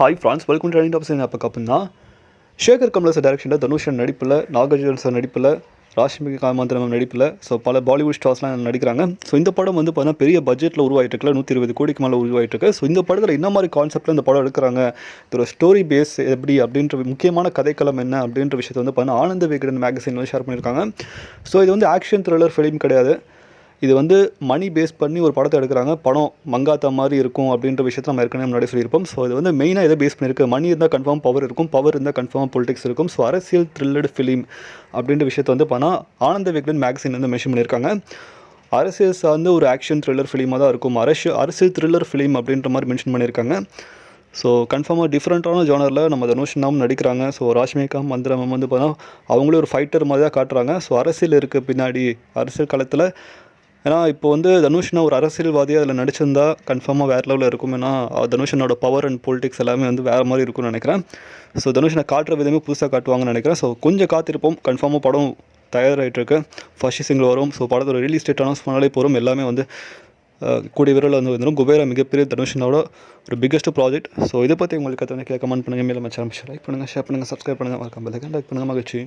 Hi friends welcome to training tops அப்போ கப்புன்னா ஷேகர் கமலஸ் டேரக்ஷனில் தனுஷன் நடிப்பில் நாகார்ஜுன் சார் நடிப்பில் ராஷ்மிகா காமாந்திரம் நடிப்பில் ஸோ பல பாலிவுட் ஸ்டார்ஸ்லாம் நடிக்கிறாங்க. ஸோ இந்த படம் வந்து பார்த்தீங்கன்னா பெரிய பட்ஜெட்டில் உருவாயிட்டு இருக்குல்ல நூற்றி இருபது கோடிக்கு மேலே உருவாயிட்டு இருக்கு ஸோ இந்த படத்தில் என்ன மாதிரி கான்செப்ட்டில் இந்த படம் எடுக்கிறாங்க? இதோட ஸ்டோரி பேஸ் எப்படி? அப்படின்ற முக்கியமான கதைக்களம் என்ன? அப்படின்ற விஷயத்தை வந்து பார்த்தீங்கன்னா ஆனந்த விகடன் மேகசினில் ஷேர் பண்ணியிருக்காங்க. ஸோ இது வந்து ஆக்ஷன் த்ரில்லர் ஃபிலிம் கிடையாது. இது வந்து மணி பேஸ் பண்ணி ஒரு படத்தை எடுக்கிறாங்க. படம் மங்காத்தா மாதிரி இருக்கும் அப்படின்ற விஷயத்தை நம்ம ஏற்கனவே முன்னாடி சொல்லியிருப்போம். ஸோ இது வந்து மெயினாக இதை பேஸ் பண்ணியிருக்கு. மணி இருந்தால் கன்ஃபார்ம் பவர் இருக்கும். பவர் இருந்தால் கன்ஃபார்ம் பொலிட்டிக்ஸ் இருக்கும். ஸோ அரசியல் த்ரில்லடு ஃபிலிம் அப்படின்ற விஷயத்தை வந்து பண்ணால் ஆனந்த விகடன் மேக்சின் வந்து மென்ஷன் பண்ணியிருக்காங்க. அரசியல் சார்ந்த ஒரு ஆக்ஷன் த்ரில்லர் ஃபிலிமாக தான் இருக்கும். அரசியல் அரசியல் த்ரில்லர் ஃபிலிம் அப்படின்ற மாதிரி மென்ஷன் பண்ணியிருக்காங்க. ஸோ கன்ஃபார்மாக டிஃப்ரெண்ட்டான ஜானரில் நம்ம தனுஷ்னாவும் நடிக்கிறாங்க. ஸோ ராஷ்மிகா மந்திரம் வந்து பார்த்தா அவங்களே ஒரு ஃபைட்டர் மாதிரி தான் காட்டுறாங்க. ஸோ அரசியல் இருக்குது பின்னாடி. அரசியல் காலத்தில் ஏன்னா இப்போ வந்து தனுஷ்னா ஒரு அரசியல்வாதியாக அதில் நடிச்சிருந்தா கன்ஃபார்மாக வேறு லெவலில் இருக்கும். ஏன்னா தனுஷனோட பவர் அண்ட் பொலிட்டிக்ஸ் எல்லாமே வந்து வேறு மாதிரி இருக்கும்னு நினைக்கிறேன். ஸோ தனுஷனை காட்டுற விதமே புதுசாக காட்டுவாங்கன்னு நினைக்கிறேன். ஸோ கொஞ்சம் காத்திருப்போம். கன்ஃபார்மாக படம் தயாராகிட்டுருக்கு ஃபர்ஸ்ட் சிங்கிள் வரும். ஸோ படத்தோட ரிலீஸ் டேட் அனௌன்ஸ் பண்ணாலே போகிறோம் எல்லாமே வந்து கூடிய விரலில் வந்து வந்துடும் குபேரா மிகப்பெரிய தனுஷனோட ஒரு பிக்கஸ்ட் ப்ராஜெக்ட் ஸோ இதை பற்றி உங்களுக்கு கற்று கமெண்ட் பண்ணுங்கள் மேலே மச்சாரம் லைக் பண்ணுங்கள் ஷேர் பண்ணுங்கள் சப்ஸ்கிரைப் பண்ணுங்கள் மறக்காம லைக் பண்ணுங்கள் மகிழ்ச்சி.